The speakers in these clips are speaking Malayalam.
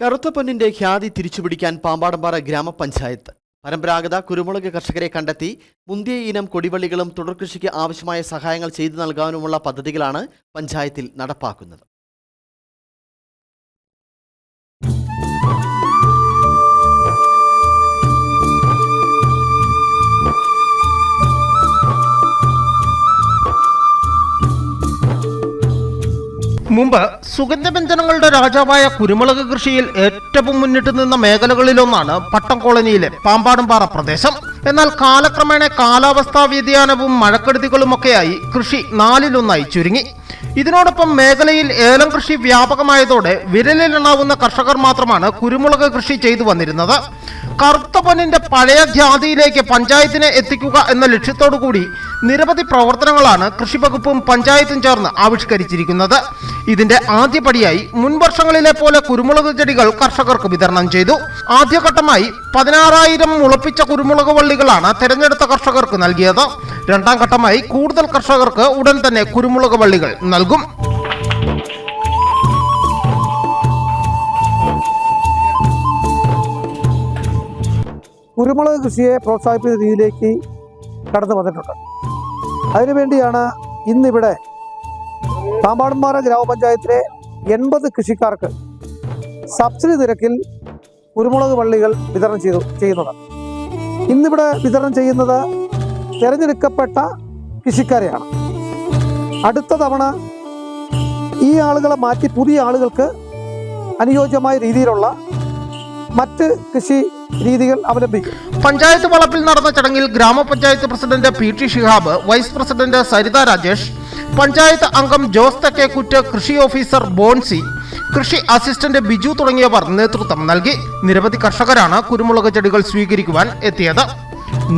കറുത്ത പൊന്നിന്റെ ഖ്യാതി തിരിച്ചുപിടിക്കാൻ പാമ്പാടമ്പാറ ഗ്രാമപഞ്ചായത്ത്. പരമ്പരാഗത കുരുമുളക് കർഷകരെ കണ്ടെത്തി മുന്തിയ ഇനം കൊടിവള്ളികളും തുടർകൃഷിക്ക് ആവശ്യമായ സഹായങ്ങൾ ചെയ്തു നൽകാനുമുള്ള പദ്ധതികളാണ് പഞ്ചായത്തിൽ നടപ്പാക്കുന്നത്. മുമ്പ് സുഗന്ധവ്യഞ്ജനങ്ങളുടെ രാജാവായ കുരുമുളക് കൃഷിയിൽ ഏറ്റവും മുന്നിട്ട് നിന്ന മേഖലകളിലൊന്നാണ് പട്ടം കോളനിയിലെ പാമ്പാടുംപാറ പ്രദേശം. എന്നാൽ കാലക്രമേണ കാലാവസ്ഥാ വ്യതിയാനവും മഴക്കെടുതികളുമൊക്കെയായി കൃഷി നാലിലൊന്നായി ചുരുങ്ങി. ഇതിനോടൊപ്പം മേഖലയിൽ ഏലം കൃഷി വ്യാപകമായതോടെ വിരലിലെണ്ണാവുന്ന കർഷകർ മാത്രമാണ് കുരുമുളക് കൃഷി ചെയ്തു വന്നിരുന്നത്. കറുത്ത പൊന്നിന്റെ പഴയ ഖ്യാതിയിലേക്ക് പഞ്ചായത്തിനെ എത്തിക്കുക എന്ന ലക്ഷ്യത്തോടു കൂടി നിരവധി പ്രവർത്തനങ്ങളാണ് കൃഷി വകുപ്പും പഞ്ചായത്തും ചേർന്ന് ആവിഷ്കരിച്ചിരിക്കുന്നത്. ഇതിന്റെ ആദ്യപടിയായി മുൻവർഷങ്ങളിലെ പോലെ കുരുമുളക് ചെടികൾ കർഷകർക്ക് വിതരണം ചെയ്തു. ആദ്യഘട്ടമായി പതിനാറായിരം മുളപ്പിച്ച കുരുമുളക് വള്ളികളാണ് തെരഞ്ഞെടുത്ത കർഷകർക്ക് നൽകിയത്. രണ്ടാം ഘട്ടമായി കൂടുതൽ കർഷകർക്ക് ഉടൻ തന്നെ കുരുമുളക് വള്ളികൾ നൽകും. കുരുമുളക് കൃഷിയെ പ്രോത്സാഹിപ്പിക്കുന്ന രീതിയിലേക്ക് കടന്നു വന്നിട്ടുണ്ട്. അതിനുവേണ്ടിയാണ് ഇന്നിവിടെ പാമ്പാടുംപാറ ഗ്രാമപഞ്ചായത്തിലെ എൺപത് കൃഷിക്കാർക്ക് സബ്സിഡി നിരക്കിൽ കുരുമുളക് വള്ളികൾ വിതരണം ചെയ്തു ചെയ്യുന്നത്. ഇന്നിവിടെ വിതരണം ചെയ്യുന്നത് തിരഞ്ഞെടുക്കപ്പെട്ട കൃഷിക്കാരെയാണ്. അടുത്ത തവണ ഈ ആളുകളെ മാറ്റി പുതിയ ആളുകൾക്ക് അനുയോജ്യമായ രീതിയിലുള്ള മറ്റ് കൃഷി രീതികൾ അവലംബിക്കും. പഞ്ചായത്ത് വളപ്പിൽ നടന്ന ചടങ്ങിൽ ഗ്രാമപഞ്ചായത്ത് president P T Shihab vice president Saritha Rajesh panchayat അംഗം ജോസ് തക്കേക്കുറ്റ് കൃഷി ഓഫീസർ ബോൺസി കൃഷി അസിസ്റ്റന്റ് ബിജു തുടങ്ങിയവർ നേതൃത്വം നൽകി. നിരവധി കർഷകരാണ് കുരുമുളക് ചെടികൾ സ്വീകരിക്കുവാൻ എത്തിയത്.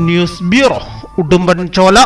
ന്യൂസ് ബ്യൂറോ ഉടുമ്പൻ ചോല